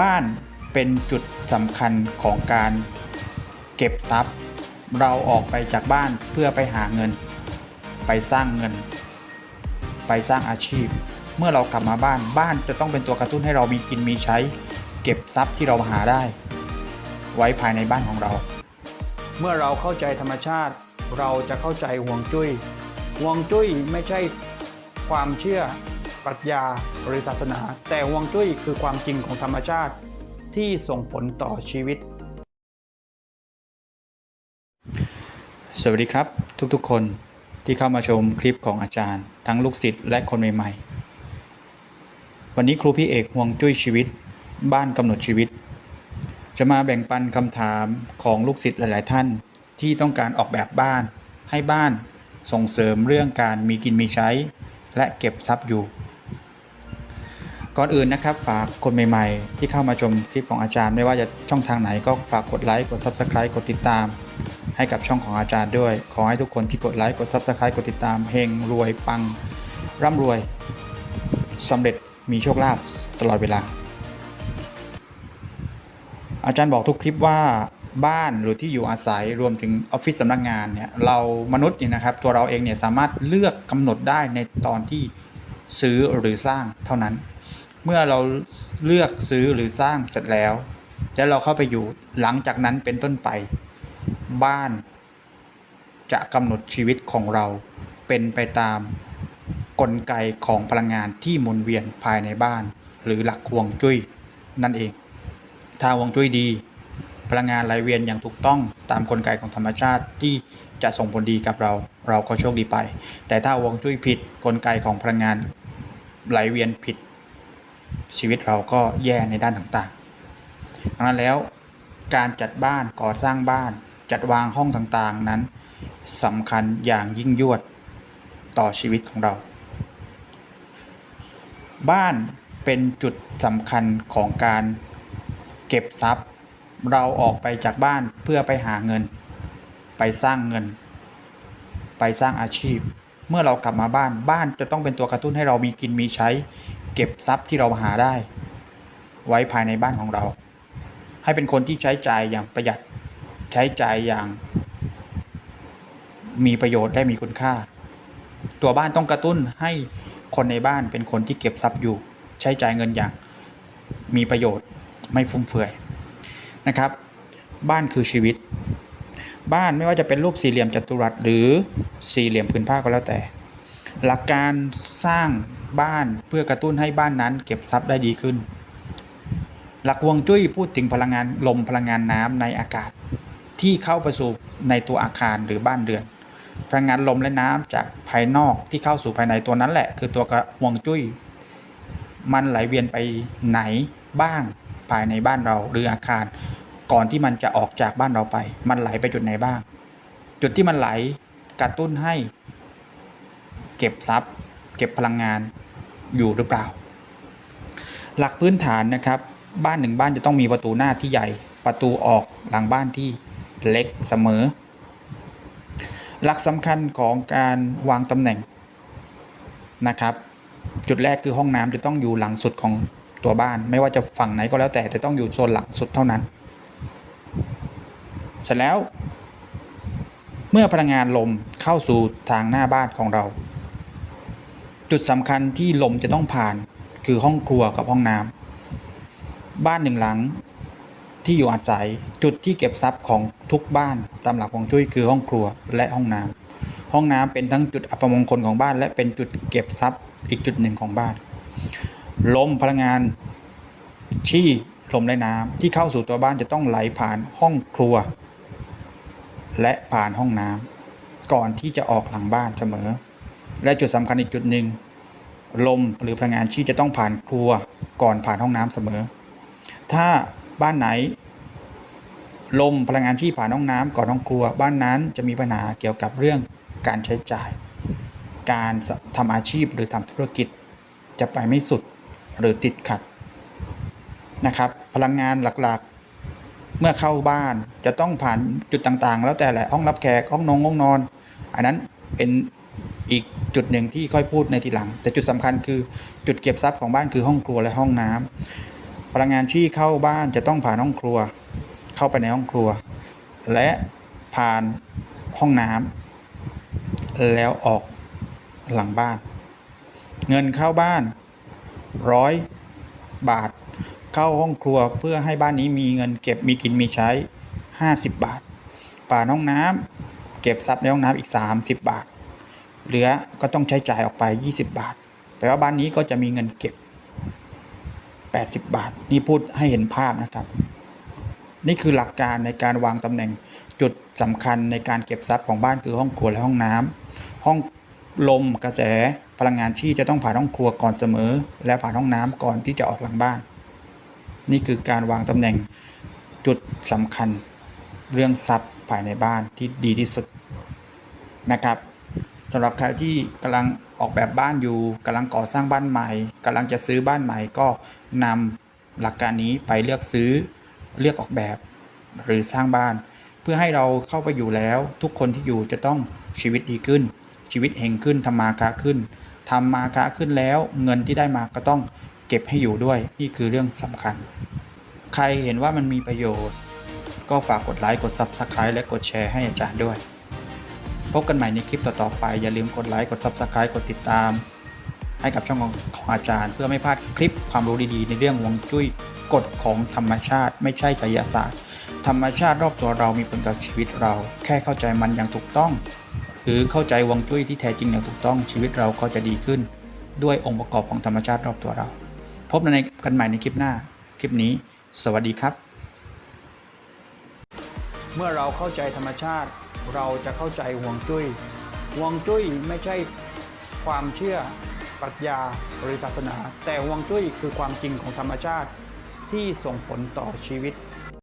บ้านเป็นจุดสำคัญของการเก็บทรัพย์ เราออกไปจากบ้านเพื่อไปหาเงิน ไปสร้างเงิน ไปสร้างอาชีพ เมื่อเรากลับมาบ้านบ้านจะต้องเป็นตัวกระตุ้นให้เรามีกินมีใช้ เก็บทรัพย์ที่เราหาได้ ไว้ภายในบ้านของเรา เมื่อเราเข้าใจธรรมชาติ เราจะเข้าใจห่วงจุย้ยห่วงจุ้ยไม่ใช่ความเชื่อ ปรัชญาหรือศาสนา แต่ห่วงจุ้ยคือความจริงของธรรมชาติที่ส่งผลต่อชีวิต สวัสดีครับทุกๆ คนที่เข้ามาชมคลิปของอาจารย์ ทั้งลูกศิษย์และคนใหม่ๆ วันนี้ครูพี่เอกห่วงจุ้ยชีวิต บ้านกำหนดชีวิต จะมาแบ่งปันคำถามของลูกศิษย์หลายๆ ท่านที่ต้องการออกแบบบ้านให้บ้านส่งเสริมเรื่องการมีกินมีใช้ และเก็บทรัพย์อยู่ ก่อนอื่นนะครับฝากคนใหม่ๆ ที่เข้ามาชมคลิปของอาจารย์ ไม่ว่าจะช่องทางไหนก็ฝากกดไลค์กด Subscribe กดติดตาม ให้กับช่องของอาจารย์ด้วย ขอให้ทุกคนที่กดไลค์กด Subscribe กดติดตามเฮงรวยปัง ร่ำรวยสำเร็จมีโชคลาภตลอดเวลา อาจารย์บอกทุกคลิปว่าบ้านหรือที่อยู่อาศัยรวมถึงออฟฟิศสำนักงานเนี่ยเรามนุษย์เนี่ยนะครับ ตัวเราเองเนี่ยสามารถเลือกกำหนดได้ในตอนที่ซื้อหรือสร้างเท่านั้น เมื่อเราเลือกซื้อหรือสร้างเสร็จแล้ว แล้วเราเข้าไปอยู่หลังจากนั้นเป็นต้นไป บ้าน จะกำหนดชีวิตของเราเป็นไปตามกลไกของพลังงานที่หมุนเวียนภายในบ้าน หรือหลักฮวงจุ้ยนั่นเอง ถ้าฮวงจุ้ยดี พลังงานไหลเวียนอย่างถูกต้องตามกลไกของธรรมชาติที่จะส่งผลดีกับเรา เราก็โชคดีไป แต่ถ้าฮวงจุ้ยผิดกลไกของพลังงานไหลเวียนผิด ชีวิตเราก็แย่ในด้านต่างๆดังนั้นแล้วการจัดบ้านก่อสร้างบ้าน จัดวางห้องต่างๆนั้นสำคัญอย่างยิ่งยวดต่อชีวิตของเรา บ้านเป็นจุดสำคัญของการเก็บทรัพย์ เราออกไปจากบ้านเพื่อไปหาเงิน ไปสร้างเงิน ไปสร้างอาชีพ เมื่อเรากลับมาบ้านบ้านจะต้องเป็นตัวกระตุ้นให้เรามีกินมีใช้ เก็บทรัพย์ที่เราหาได้ ไว้ภายในบ้านของเรา ให้เป็นคนที่ใช้จ่ายอย่างประหยัดใช้จ่ายอย่าง มีประโยชน์และมีคุณค่า ตัวบ้านต้องกระตุ้นให้คนในบ้านเป็นคนที่เก็บทรัพย์อยู่ ใช้จ่ายเงินอย่างมีประโยชน์ไม่ฟุ่มเฟือยนะครับ บ้านคือชีวิต บ้านไม่ว่าจะเป็นรูปสี่เหลี่ยมจัตุรัสหรือสี่เหลี่ยมผืนผ้าก็แล้วแต่ หลักการสร้าง บ้านเพื่อกระตุ้นให้บ้านนั้นเก็บทรัพย์ได้ดีขึ้น หลักวงจุ้ยพูดถึงพลังงานลมพลังงานน้ำในอากาศ ที่เข้าไปสู่ในตัวอาคารหรือบ้านเรือน พลังงานลมและน้ำจากภายนอกที่เข้าสู่ภายในตัวนั้นแหละ คือตัวกระวงจุ้ย มันไหลเวียนไปไหนบ้างภายในบ้านเราหรืออาคาร ก่อนที่มันจะออกจากบ้านเราไป มันไหลไปจุดไหนบ้าง จุดที่มันไหลกระตุ้นให้ เก็บทรัพย์ เก็บพลังงานอยู่หรือเปล่า หลักพื้นฐานนะครับ บ้านหนึ่งบ้านจะต้องมีประตูหน้าที่ใหญ่ ประตูออกหลังบ้านที่เล็กเสมอ หลักสำคัญของการวางตำแหน่งนะครับ จุดแรกคือห้องน้ำจะต้องอยู่หลังสุดของตัวบ้าน ไม่ว่าจะฝั่งไหนก็แล้วแต่แต่ต้องอยู่โซนหลังสุดเท่านั้น เสร็จแล้ว เมื่อพลังงานลมเข้าสู่ทางหน้าบ้านของเรา จุดสำคัญที่ลมจะต้องผ่านคือห้องครัวกับห้องน้ำบ้านหนึ่งหลังที่อยู่อาศัยจุดที่เก็บทรัพย์ของทุกบ้านตามหลักของจุ้ยคือห้องครัวและห้องน้ำห้องน้ำเป็นทั้งจุดอัปมงคลของบ้าน และเป็นจุดเก็บทรัพย์อีกจุดหนึ่งของบ้าน ลมพลังงานชี่ลมและน้ำที่เข้าสู่ตัวบ้านจะต้องไหลผ่านห้องครัว และผ่านห้องน้ำก่อนที่จะออกหลังบ้านเสมอ และจุดสำคัญอีกจุดหนึ่ง ลมหรือพลังงานชีจะต้องผ่านครัวก่อนผ่านห้องน้ำเสมอ ถ้าบ้านไหน ลมพลังงานที่ผ่านห้องน้ำก่อนห้องครัว บ้านนั้นจะมีปัญหาเกี่ยวกับเรื่องการใช้จ่าย การทำอาชีพหรือทำธุรกิจ จะไปไม่สุดหรือติดขัดนะครับ พลังงานหลักๆ เมื่อเข้าบ้านจะต้องผ่านจุดต่างๆ แล้วแต่แหละห้องรับแขกห้องนงห้องนอน อันนั้นเป็นอีก จุดหนึ่งที่ค่อยพูดในทีหลัง แต่จุดสำคัญคือจุดเก็บทรัพย์ของบ้านคือห้องครัวและห้องน้ำพลังงานที่เข้าบ้านจะต้องผ่านห้องครัว เข้าไปในห้องครัว และผ่านห้องน้ำแล้วออกหลังบ้าน เงินเข้าบ้านร้อยบาท เข้าห้องครัวเพื่อให้บ้านนี้มีเงินเก็บมีกินมีใช้ 50 บาท ผ่านห้องน้ำเก็บทรัพย์ในห้องน้ำอีก 30 บาท เหลือก็ต้องใช้จ่ายออกไป 20 บาท แปลว่าบ้านนี้ก็จะมีเงินเก็บ 80 บาท นี่พูดให้เห็นภาพนะครับ นี่คือหลักการในการวางตำแหน่งจุดสำคัญในการเก็บทรัพย์ของบ้านคือห้องครัวและห้องน้ำห้องลมกระแสพลังงานที่จะต้องผ่านห้องครัวก่อนเสมอ และผ่านห้องน้ำก่อนที่จะออกหลังบ้าน นี่คือการวางตำแหน่งจุดสำคัญ เรื่องทรัพย์ภายในบ้านที่ดีที่สุดนะครับ สำหรับใครที่กำลังออกแบบบ้านอยู่กำลังก่อสร้างบ้านใหม่กำลังจะซื้อบ้านใหม่ก็นำหลักการนี้ไปเลือกซื้อเลือกออกแบบหรือสร้างบ้าน เพื่อให้เราเข้าไปอยู่แล้ว ทุกคนที่อยู่จะต้องชีวิตดีขึ้น ชีวิตเฮงขึ้นทำมาค้าขึ้นทำมาค้าขึ้นแล้ว เงินที่ได้มาก็ต้องเก็บให้อยู่ด้วยนี่คือเรื่องสำคัญ ใครเห็นว่ามันมีประโยชน์ ก็ฝากกดไลค์กด Subscribe และกดแชร์ให้อาจารย์ด้วย พบกันใหม่ในคลิปต่อๆไป อย่าลืมกดไลค์ กด Subscribe กดติดตาม ให้กับช่องของของอาจารย์ เพื่อไม่พลาดคลิปความรู้ดีๆ ในเรื่องวงจุ้ยกฎของธรรมชาติ ไม่ใช่ไสยศาสตร์ ธรรมชาติรอบตัวเรามีผลกับชีวิตเรา แค่เข้าใจมันอย่างถูกต้อง หรือเข้าใจวงจุ้ยที่แท้จริงอย่างถูกต้องชีวิตเราก็จะดีขึ้น ด้วยองค์ประกอบของธรรมชาติรอบตัวเรา พบในกันใหม่ในคลิปหน้า คลิปนี้ สวัสดีครับ เมื่อเราเข้าใจธรรมชาติ เราจะเข้าใจห่วงจุ้ยห่วงจุ้ยไม่ใช่ความเชื่อปรัชญาหรือศาสนา แต่ห่วงจุ้ยคือความจริงของธรรมชาติที่ส่งผลต่อชีวิต